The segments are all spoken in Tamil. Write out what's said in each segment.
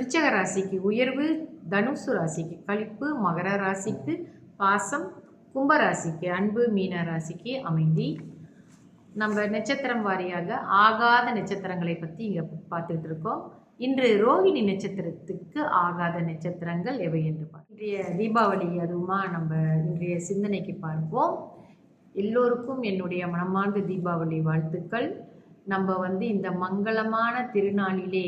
விருச்சக ராசிக்கு உயர்வு தனுசு ராசிக்கு கழிப்பு மகர ராசிக்கு பாசம் கும்ப ராசிக்கு அன்பு மீன ராசிக்கு அமைதி. நம்ம நட்சத்திரம் வாரியாக ஆகாத நட்சத்திரங்களை பற்றி இங்கே பார்த்துட்டு இருக்கோம். இன்று ரோகிணி நட்சத்திரத்துக்கு ஆகாத நட்சத்திரங்கள் எவை என்று பார்ப்போம். இன்றைய தீபாவளி அதுவுமா நம்ம இன்றைய சிந்தனைக்கு பார்ப்போம். எல்லோருக்கும் என்னுடைய மனமார்ந்த தீபாவளி வாழ்த்துக்கள். நம்ம வந்து இந்த மங்களமான திருநாளிலே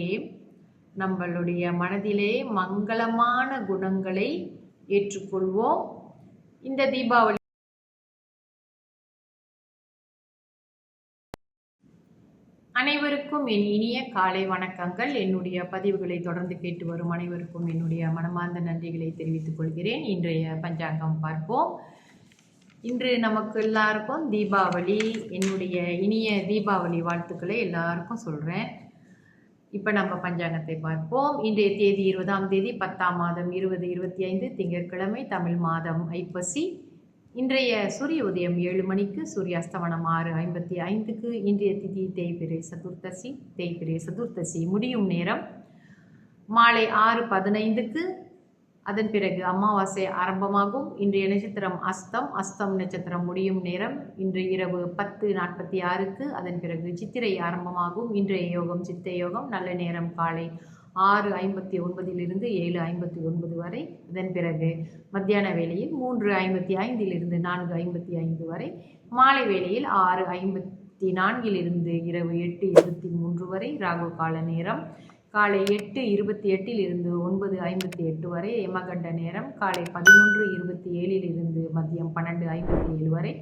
நம்மளுடைய மனதிலே மங்களமான குணங்களை ஏற்றுக்கொள்வோம். இந்த தீபாவளி அனைவருக்கும் என் இனிய காலை வணக்கங்கள். என்னுடைய பதிவுகளை தொடர்ந்து கேட்டு வரும் அனைவருக்கும் என்னுடைய மனமார்ந்த நன்றிகளை தெரிவித்துக் கொள்கிறேன். இன்றைய பஞ்சாங்கம் பார்ப்போம். இன்று நமக்கு எல்லாருக்கும் தீபாவளி என்னுடைய இனிய தீபாவளி வாழ்த்துக்களை எல்லாருக்கும் சொல்கிறேன் இப்போ நம்ம பஞ்சாங்கத்தை பார்ப்போம். இன்றைய தேதி இருபதாம் தேதி பத்தாம் மாதம் இருபது இருபத்தி ஐந்து திங்கட்கிழமை தமிழ் மாதம் ஐப்பசி. இன்றைய சூரிய உதயம் ஏழு மணிக்கு சூரிய அஸ்தமனம் ஆறு ஐம்பத்தி ஐந்துக்கு. இன்றைய திதி தேய்பிரை சதுர்த்தசி தேய்பிரை சதுர்த்தசி முடியும் நேரம். மாலை ஆறு பதினைந்துக்கு அதன் பிறகு அமாவாசை ஆரம்பமாகும். இன்றைய நட்சத்திரம் அஸ்தம். அஸ்தம் நட்சத்திரம் முடியும் நேரம். இன்று இரவு பத்து நாற்பத்தி ஆறுக்கு அதன் பிறகு சித்திரை ஆரம்பமாகும். இன்றைய யோகம் சித்த யோகம் நல்ல நேரம் காலை ஆறு ஐம்பத்தி ஒன்பதிலிருந்து ஏழு ஐம்பத்தி ஒன்பது வரை. அதன் பிறகு மத்தியான வேளையில் மூன்று ஐம்பத்தி ஐந்திலிருந்து நான்கு ஐம்பத்தி ஐந்து வரை. மாலை வேளையில் ஆறு ஐம்பத்தி நான்கிலிருந்து இரவு எட்டு இருபத்தி மூன்று வரை. ராகு கால நேரம். காலை எட்டு இருபத்தி எட்டில் இருந்து ஒன்பது ஐம்பத்தி எட்டு வரை எமகண்ட நேரம் காலை பதினொன்று இருபத்தி ஏழில் இருந்து மதியம் பன்னெண்டு ஐம்பத்தி ஏழு வரை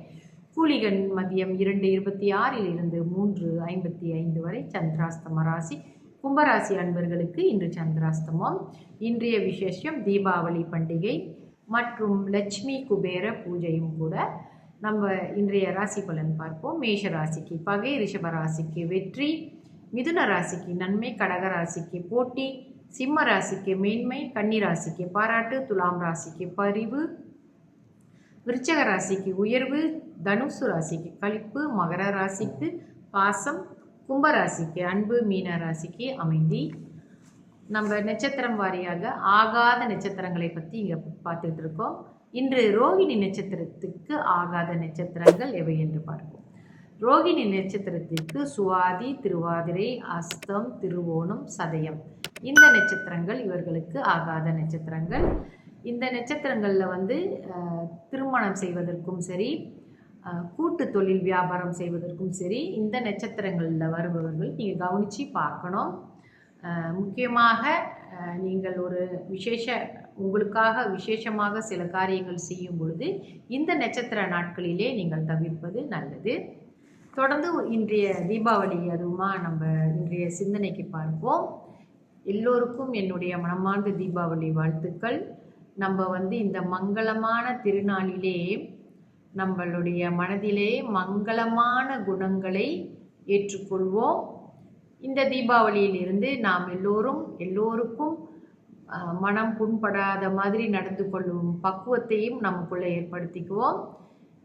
கூலிகன் மதியம் இரண்டு இருபத்தி ஆறில் இருந்து மூன்று ஐம்பத்தி ஐந்து வரை சந்திராஸ்தம ராசி கும்பராசி அன்பர்களுக்கு இன்று சந்திராஸ்தமம் இன்றைய விசேஷம் தீபாவளி பண்டிகை மற்றும் லட்சுமி குபேர பூஜையும் கூட. நம்ம இன்றைய ராசி பலன் பார்ப்போம். மேஷ ராசிக்கு பகை ரிஷப ராசிக்கு வெற்றி. மிதுன ராசிக்கு நன்மை கடக ராசிக்கு போட்டி சிம்ம ராசிக்கு மேன்மை கன்னி ராசிக்கு பாராட்டு துலாம் ராசிக்கு பரிவு விருச்சக ராசிக்கு உயர்வு தனுசு ராசிக்கு கழிப்பு மகர ராசிக்கு பாசம் கும்பராசிக்கு அன்பு மீன ராசிக்கு அமைதி. நம்ம நட்சத்திரம் வாரியாக ஆகாத நட்சத்திரங்களை பற்றி இங்கே பார்த்துட்டு இருக்கோம். இன்று ரோகிணி நட்சத்திரத்துக்கு ஆகாத நட்சத்திரங்கள் எவை என்று பார்ப்போம். ரோகிணி நட்சத்திரத்திற்கு சுவாதி திருவாதிரை அஸ்தம் திருவோணம் சதயம். இந்த நட்சத்திரங்கள் இவர்களுக்கு ஆகாத நட்சத்திரங்கள். இந்த நட்சத்திரங்களில் வந்து திருமணம் செய்வதற்கும் சரி கூட்டு தொழில் வியாபாரம் செய்வதற்கும் சரி இந்த நட்சத்திரங்களில் வருபவர்கள் நீங்கள் கவனித்து பார்க்கணும். முக்கியமாக நீங்கள் ஒரு விசேஷ உங்களுக்காக விசேஷமாக சில காரியங்கள் செய்யும் பொழுது இந்த நட்சத்திர நாட்களிலே நீங்கள் தவிர்ப்பது நல்லது. தொடர்ந்து இன்றைய தீபாவளி அதுவுமா நம்ம இன்றைய சிந்தனைக்கு பார்ப்போம். எல்லோருக்கும் என்னுடைய மனமார்ந்த தீபாவளி வாழ்த்துக்கள். நம்ம வந்து இந்த மங்களமான திருநாளிலே நம்மளுடைய மனதிலே மங்களமான குணங்களை ஏற்றுக்கொள்வோம். இந்த தீபாவளியிலிருந்து நாம் எல்லோரும் எல்லோருக்கும் மனம் புண்படாத மாதிரி நடந்து கொள்ளும் பக்குவத்தையும் நமக்குள்ளே ஏற்படுத்திக்குவோம்.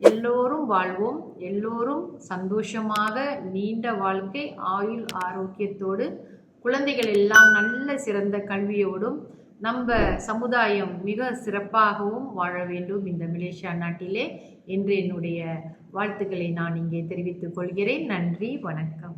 எல்லோரும் வாழ்வோம். எல்லோரும் சந்தோஷமாக நீண்ட வாழ்க்கை ஆயுள் ஆரோக்கியத்தோடு குழந்தைகள் எல்லாம் நல்ல சிறந்த கல்வியோடும் நம்ம சமுதாயம் மிக சிறப்பாகவும் வாழ வேண்டும் இந்த மலேசியா நாட்டிலே என்று என்னுடைய வாழ்த்துக்களை நான் இங்கே தெரிவித்துக் கொள்கிறேன். நன்றி வணக்கம்.